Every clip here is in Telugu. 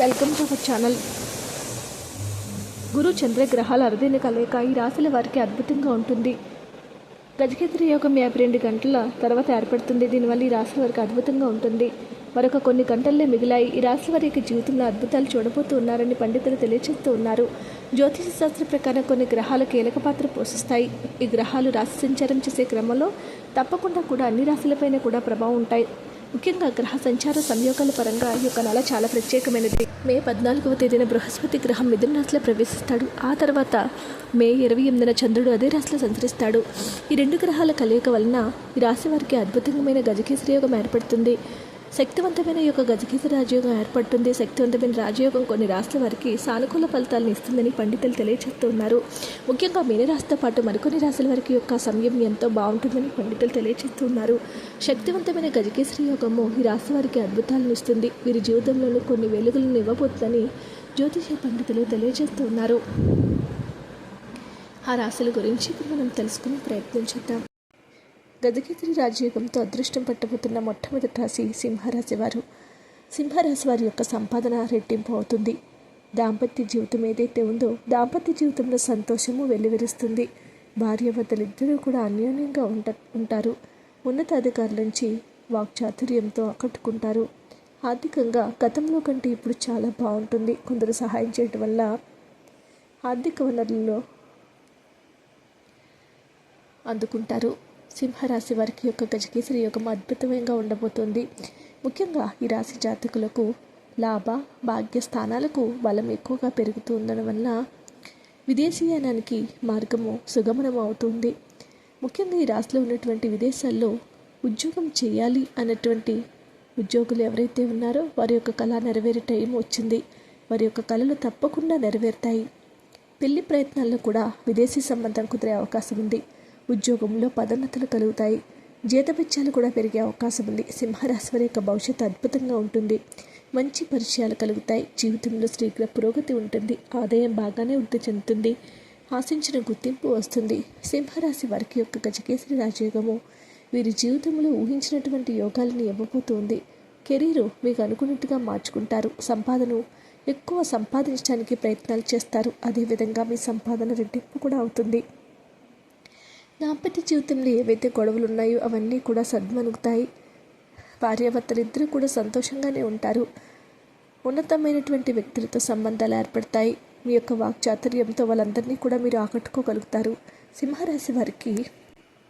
Welcome to our channel. గురు చంద్రగ్రహాల అరుదైన కలయిక ఈ రాశుల వారికి అద్భుతంగా ఉంటుంది. గజకేంద్ర యోగం యాభై రెండు గంటల తర్వాత ఏర్పడుతుంది. దీనివల్ల ఈ రాశి వారికి అద్భుతంగా ఉంటుంది. మరొక కొన్ని గంటల్లో మిగిలాయి ఈ రాశి వారి యొక్క జీవితంలో అద్భుతాలు చూడబోతూ ఉన్నారని పండితులు తెలియజేస్తూ ఉన్నారు. జ్యోతిష శాస్త్ర ప్రకారం కొన్ని గ్రహాలు కీలక పాత్ర పోషిస్తాయి. ఈ గ్రహాలు రాశి సంచారం చేసే క్రమంలో తప్పకుండా కూడా అన్ని రాశులపైన కూడా ప్రభావం ఉంటాయి. ముఖ్యంగా గ్రహ సంచార సంయోగాల పరంగా ఈ యొక్క నెల చాలా ప్రత్యేకమైనది. మే పద్నాలుగవ తేదీన బృహస్పతి గ్రహం మిథున రాశిలో ప్రవేశిస్తాడు. ఆ తర్వాత మే ఇరవై ఎనిమిదిన చంద్రుడు అదే రాశిలో సంచరిస్తాడు. ఈ రెండు గ్రహాల కలయిక వలన ఈ రాశి వారికి అద్భుతమైన గజకేసరి యోగం ఏర్పడుతుంది. శక్తివంతమైన యొక్క గజకేసరి రాజయోగం ఏర్పడుతుంది. శక్తివంతమైన రాజయోగం కొన్ని రాష్ట్రాల వారికి సానుకూల ఫలితాలను ఇస్తుందని పండితులు తెలియజేస్తున్నారు ముఖ్యంగా మీనరాశితో పాటు మరికొన్ని రాశుల వారికి యొక్క సమయం ఎంతో బాగుంటుందని పండితులు తెలియజేస్తున్నారు శక్తివంతమైన గజకేసరి యోగము ఈ రాశి వారికి అద్భుతాలను ఇస్తుంది. వీరి జీవితంలోనూ కొన్ని వెలుగులను ఇవ్వబోతుందని జ్యోతిష పండితులు తెలియజేస్తున్నారు ఆ రాశుల గురించి ఇప్పుడు మనం తెలుసుకునే ప్రయత్నం చేద్దాం. గజకేసరి రాజయోగంతో అదృష్టం పట్టబోతున్న మొట్టమొదటి రాశి సింహరాశి వారు. సింహరాశి వారి యొక్క సంపాదన రెట్టింపు అవుతుంది. దాంపత్య జీవితం ఏదైతే ఉందో దాంపత్య జీవితంలో సంతోషము వెల్లివిరుస్తుంది. భార్యాభర్తలిద్దరూ కూడా అన్యోన్యంగా ఉంట ఉంటారు. ఉన్నతాధికారుల నుంచి వాక్చాతుర్యంతో ఆకట్టుకుంటారు. ఆర్థికంగా గతంలో కంటే ఇప్పుడు చాలా బాగుంటుంది. కొందరు సహాయం చేయటం వల్ల ఆర్థిక వనరుల్లో అందుకుంటారు. సింహరాశి వారికి యొక్క గజకేసరి యోగం అద్భుతంగా ఉండబోతుంది. ముఖ్యంగా ఈ రాశి జాతకులకు లాభ భాగ్య స్థానాలకు బలం ఎక్కువగా పెరుగుతూ ఉండడం వల్ల విదేశీయానానికి మార్గము సుగమనం అవుతుంది. ముఖ్యంగా ఈ రాశిలో ఉన్నటువంటి విదేశాల్లో ఉద్యోగం చేయాలి అన్నటువంటి ఉద్యోగులు ఎవరైతే ఉన్నారో వారి యొక్క కళ నెరవేరే టైం వచ్చింది. వారి యొక్క కళలు తప్పకుండా నెరవేరుతాయి. పెళ్ళి ప్రయత్నాల్లో కూడా విదేశీ సంబంధం కుదిరే అవకాశం ఉంది. ఉద్యోగంలో పదోన్నతులు కలుగుతాయి. జీతభత్యాలు కూడా పెరిగే అవకాశం ఉంది. సింహరాశి వారి యొక్క భవిష్యత్తు అద్భుతంగా ఉంటుంది. మంచి పరిచయాలు కలుగుతాయి. జీవితంలో శీఘ్ర పురోగతి ఉంటుంది. ఆదాయం బాగానే వృద్ధి చెందుతుంది. ఆశించిన గుర్తింపు వస్తుంది. సింహరాశి వారికి యొక్క గజకేసరి రాజయోగము. వీరి జీవితంలో ఊహించినటువంటి యోగాలను ఇవ్వబోతుంది. కెరీరు మీకు అనుకున్నట్టుగా మార్చుకుంటారు. సంపాదన ఎక్కువ సంపాదించడానికి ప్రయత్నాలు చేస్తారు. అదేవిధంగా మీ సంపాదన రెట్టింపు కూడా అవుతుంది. దాంపత్య జీవితంలో ఏవైతే గొడవలు ఉన్నాయో అవన్నీ కూడా సద్మనుగుతాయి భార్యాభర్తలు ఇద్దరూ కూడా సంతోషంగానే ఉంటారు. ఉన్నతమైనటువంటి వ్యక్తులతో సంబంధాలు ఏర్పడతాయి. మీ యొక్క వాక్చాతుర్యంతో వాళ్ళందరినీ కూడా మీరు ఆకట్టుకోగలుగుతారు. సింహరాశి వారికి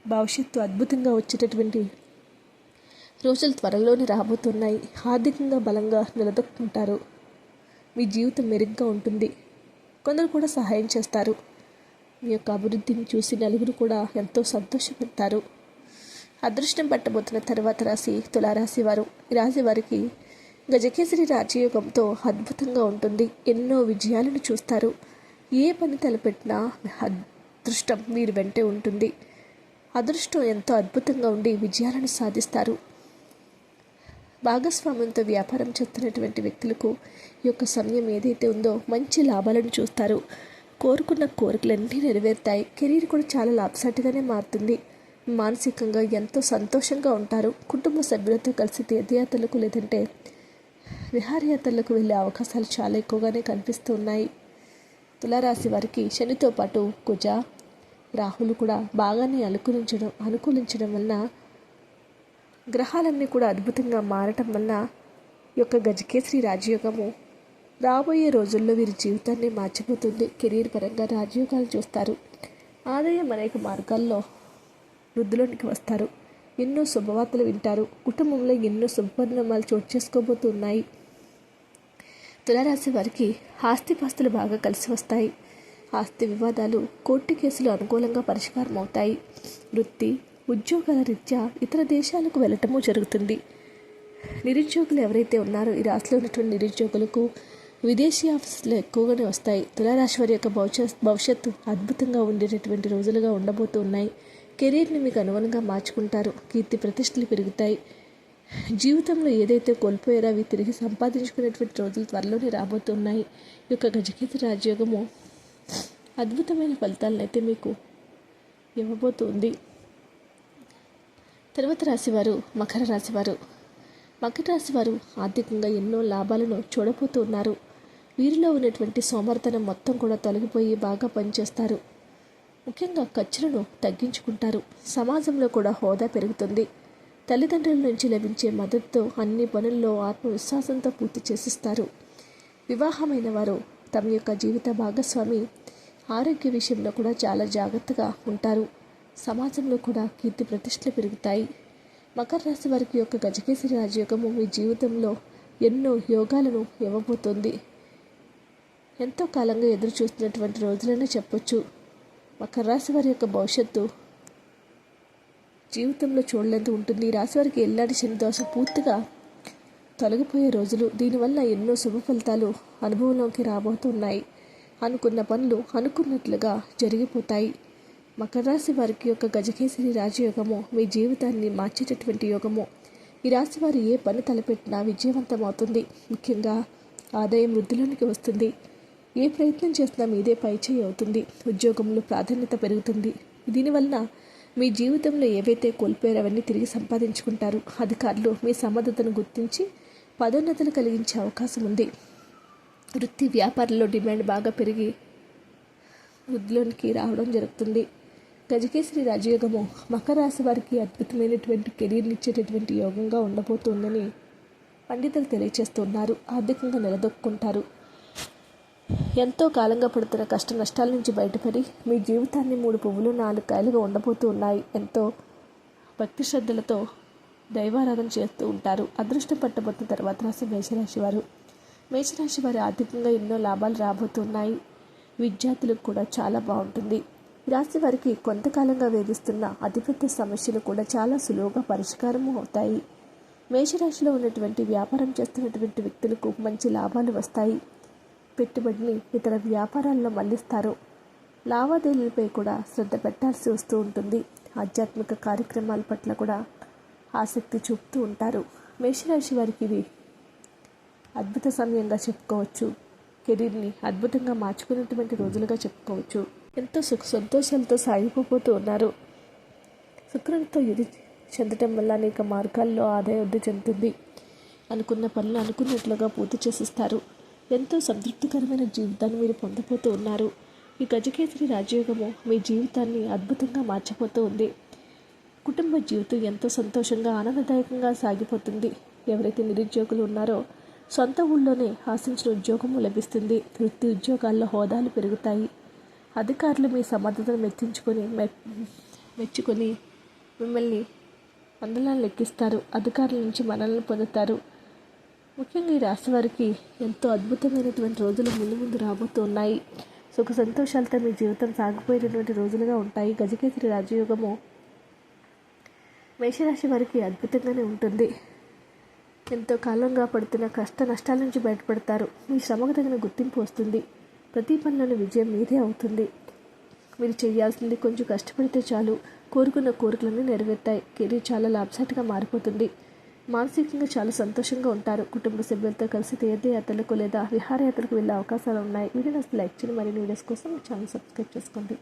భవిష్యత్తు అద్భుతంగా వచ్చేటటువంటి రోజులు త్వరలోనే రాబోతున్నాయి. ఆర్థికంగా బలంగా నిలదొక్కుంటారు. మీ జీవితం మెరుగ్గా ఉంటుంది. కొందరు కూడా సహాయం చేస్తారు. మీ యొక్క అభివృద్ధిని చూసి నలుగురు కూడా ఎంతో సంతోషపడతారు. అదృష్టం పట్టబోతున్న తర్వాత రాశి తులారాశి వారు. ఈ రాశి వారికి గజకేసరి రాజయోగంతో అద్భుతంగా ఉంటుంది. ఎన్నో విజయాలను చూస్తారు. ఏ పని తలపెట్టినా అదృష్టం మీరు వెంటే ఉంటుంది. అదృష్టం ఎంతో అద్భుతంగా ఉండి విజయాలను సాధిస్తారు. భాగస్వామ్యంతో వ్యాపారం చేస్తున్నటువంటి వ్యక్తులకు ఈ యొక్క సమయం ఏదైతే ఉందో మంచి లాభాలను చూస్తారు. కోరుకున్న కోరికలన్నీ నెరవేరుతాయి. కెరీర్ కూడా చాలా లాభసాటిగానే మారుతుంది. మానసికంగా ఎంతో సంతోషంగా ఉంటారు. కుటుంబ సభ్యులతో కలిసి తీర్థయాత్రలకు లేదంటే విహారయాత్రలకు వెళ్ళే అవకాశాలు చాలా ఎక్కువగానే కనిపిస్తూ ఉన్నాయి తులారాశి వారికి శనితో పాటు కుజ రాహులు కూడా బాగానే అనుకూలించడం అనుకూలించడం వలన గ్రహాలన్నీ కూడా అద్భుతంగా మారటం వలన ఈ యొక్క గజకేసరి రాజయోగము రాబోయే రోజుల్లో వీరి జీవితాన్ని మార్చిపోతుంది. కెరీర్ పరంగా రాజయోగాలు చూస్తారు. ఆదాయం అనేక మార్గాల్లో వృద్ధిలోనికి వస్తారు. ఎన్నో శుభవార్తలు వింటారు. కుటుంబంలో ఎన్నో శుభపరిణామాలు చోటు చేసుకోబోతున్నాయి. తులారాశి వారికి ఆస్తిపాస్తులు బాగా కలిసి వస్తాయి. ఆస్తి వివాదాలు కోర్టు కేసులు అనుకూలంగా పరిష్కారం అవుతాయి. వృత్తి ఉద్యోగాల రీత్యా ఇతర దేశాలకు వెళ్ళటము జరుగుతుంది. నిరుద్యోగులు ఎవరైతే ఉన్నారో ఈ రాశిలో ఉన్నటువంటి నిరుద్యోగులకు విదేశీ ఆఫీసులు ఎక్కువగానే వస్తాయి. తులారాశి వారి యొక్క భవిష్యత్ భవిష్యత్తు అద్భుతంగా ఉండేటటువంటి రోజులుగా ఉండబోతూ ఉన్నాయి కెరీర్ని మీకు అనుగుణంగా మార్చుకుంటారు. కీర్తి ప్రతిష్టలు పెరుగుతాయి. జీవితంలో ఏదైతే కోల్పోయారో అవి తిరిగి సంపాదించుకునేటువంటి రోజులు త్వరలోనే రాబోతున్నాయి. ఈ యొక్క గజకేత రాజయోగము అద్భుతమైన ఫలితాలను అయితే మీకు ఇవ్వబోతుంది. తర్వాత రాశివారు మకర రాశివారు. మకర రాశి వారు ఆర్థికంగా ఎన్నో లాభాలను చూడబోతున్నారు. వీరిలో ఉన్నటువంటి సోమర్థనం మొత్తం కూడా తొలగిపోయి బాగా పనిచేస్తారు. ముఖ్యంగా ఖర్చులను తగ్గించుకుంటారు. సమాజంలో కూడా హోదా పెరుగుతుంది. తల్లిదండ్రుల నుంచి లభించే మద్దతుతో అన్ని పనుల్లో ఆత్మవిశ్వాసంతో పూర్తి చేసిస్తారు. వివాహమైన వారు తమ యొక్క జీవిత భాగస్వామి ఆరోగ్య విషయంలో కూడా చాలా జాగ్రత్తగా ఉంటారు. సమాజంలో కూడా కీర్తి ప్రతిష్టలు పెరుగుతాయి. మకర రాశి వారికి యొక్క గజకేశ్వరి రాజయోగము మీ జీవితంలో ఎన్నో యోగాలను ఇవ్వబోతోంది. ఎంతో కాలంగా ఎదురు చూస్తున్నటువంటి రోజులనే చెప్పొచ్చు. మకర రాశి వారి యొక్క భవిష్యత్తు జీవితంలో చూడలేదు ఉంటుంది. రాశి వారికి ఎల్లాడి శనిదోషం పూర్తిగా తొలగిపోయే రోజులు. దీనివల్ల ఎన్నో శుభ ఫలితాలు అనుభవంలోకి రాబోతున్నాయి. అనుకున్న పనులు అనుకున్నట్లుగా జరిగిపోతాయి. మకర రాశి వారికి యొక్క గజకేసరి రాజయోగము మీ జీవితాన్ని మార్చేటటువంటి యోగము. ఈ రాశి వారు ఏ పని తలపెట్టినా విజయవంతమవుతుంది. ముఖ్యంగా ఆదాయం వృద్ధిలోనికి వస్తుంది. ఏ ప్రయత్నం చేసినా మీదే పైచేయి అవుతుంది. ఉద్యోగంలో ప్రాధాన్యత పెరుగుతుంది. దీనివల్ల మీ జీవితంలో ఏవైతే కోల్పోయారవన్నీ తిరిగి సంపాదించుకుంటారు. అధికారులు మీ సమర్థతను గుర్తించి పదోన్నతులు కలిగించే అవకాశం ఉంది. వృత్తి వ్యాపారంలో డిమాండ్ బాగా పెరిగి వృద్ధిలోనికి రావడం జరుగుతుంది. గజకేశ్వరి రాజయోగము మకర రాశి వారికి అద్భుతమైనటువంటి కెరీర్ని ఇచ్చేటటువంటి యోగంగా ఉండబోతోందని పండితులు తెలియజేస్తున్నారు. ఆర్థికంగా నిలదొక్కుంటారు. ఎంతో కాలంగా పడుతున్న కష్ట నష్టాల నుంచి బయటపడి మీ జీవితాన్ని మూడు పువ్వులు నాలుగు కాయలుగా ఉండబోతూ ఉన్నాయి. ఎంతో భక్తి శ్రద్ధలతో దైవారాధన చేస్తూ ఉంటారు. అదృష్టం పట్టబోతున్న తర్వాత రాశి మేషరాశి వారు. మేషరాశి వారి ఆర్థికంగా ఎన్నో లాభాలు రాబోతున్నాయి. విద్యార్థులకు కూడా చాలా బాగుంటుంది. రాశి వారికి కొంతకాలంగా వేధిస్తున్న అతిపెద్ద సమస్యలు కూడా చాలా సులువుగా పరిష్కారం అవుతాయి. మేషరాశిలో ఉన్నటువంటి వ్యాపారం చేస్తున్నటువంటి వ్యక్తులకు మంచి లాభాలు వస్తాయి. పెట్టుబడిని ఇతర వ్యాపారాల్లో మళ్ళిస్తారు. లావాదేవీలపై కూడా శ్రద్ధ పెట్టాల్సి వస్తూ ఉంటుంది. ఆధ్యాత్మిక కార్యక్రమాల పట్ల కూడా ఆసక్తి చూపుతూ ఉంటారు. మేషరాశి వారికి ఇది అద్భుత సమయంగా చెప్పుకోవచ్చు. కెరీర్ని అద్భుతంగా మార్చుకున్నటువంటి రోజులుగా చెప్పుకోవచ్చు. ఎంతో సుఖ సంతోషాలతో సాగిపోతూ ఉన్నారు. శుక్రునితో ఇది చెందటం వల్ల అనేక మార్గాల్లో ఆదాయ వృద్ధి చెందుతుంది. అనుకున్న పనులు అనుకున్నట్లుగా పూర్తి చేసిస్తారు. ఎంతో సంతృప్తికరమైన జీవితాన్ని మీరు పొందబోతూ ఉన్నారు. ఈ గజకేసరి రాజయోగము మీ జీవితాన్ని అద్భుతంగా మార్చిపోతూ ఉంది. కుటుంబ జీవితం ఎంతో సంతోషంగా ఆనందదాయకంగా సాగిపోతుంది. ఎవరైతే నిరుద్యోగులు ఉన్నారో సొంత ఊళ్ళోనే ఆశించిన ఉద్యోగము లభిస్తుంది. వృత్తి ఉద్యోగాల్లో హోదాలు పెరుగుతాయి. అధికారులు మీ సమర్థతను మెచ్చించుకొని మెచ్చుకొని మిమ్మల్ని వందలను లెక్కిస్తారు. అధికారుల నుంచి మనల్ని పొందుతారు. ముఖ్యంగా ఈ రాశి వారికి ఎంతో అద్భుతమైనటువంటి రోజులు ముందు ముందు రాబోతూ ఉన్నాయి సుఖ సంతోషాలతో మీ జీవితం సాగిపోయినటువంటి రోజులుగా ఉంటాయి. గజకేసరి రాజయోగము మేషరాశి వారికి అద్భుతంగానే ఉంటుంది. ఎంతో కాలంగా పడుతున్న కష్ట నష్టాల నుంచి బయటపడతారు. మీ శ్రమకు తగిన గుర్తింపు వస్తుంది. ప్రతి పనిలోని విజయం మీదే అవుతుంది. మీరు చేయాల్సింది కొంచెం కష్టపడితే చాలు. కోరుకున్న కోరికలన్నీ నెరవేర్తాయి. కెరీర్ చాలా లాభసాటిగా మారిపోతుంది. మానసికంగా చాలా సంతోషంగా ఉంటారు. కుటుంబ సభ్యులతో కలిసి తీర్థయాత్రలకు లేదా విహారయాత్రలకు వెళ్ళే అవకాశాలు ఉన్నాయి. వీడియో లైక్ చేయండి. మరిన్ని వీడియోస్ కోసం ఛానల్ సబ్స్క్రైబ్ చేసుకోండి.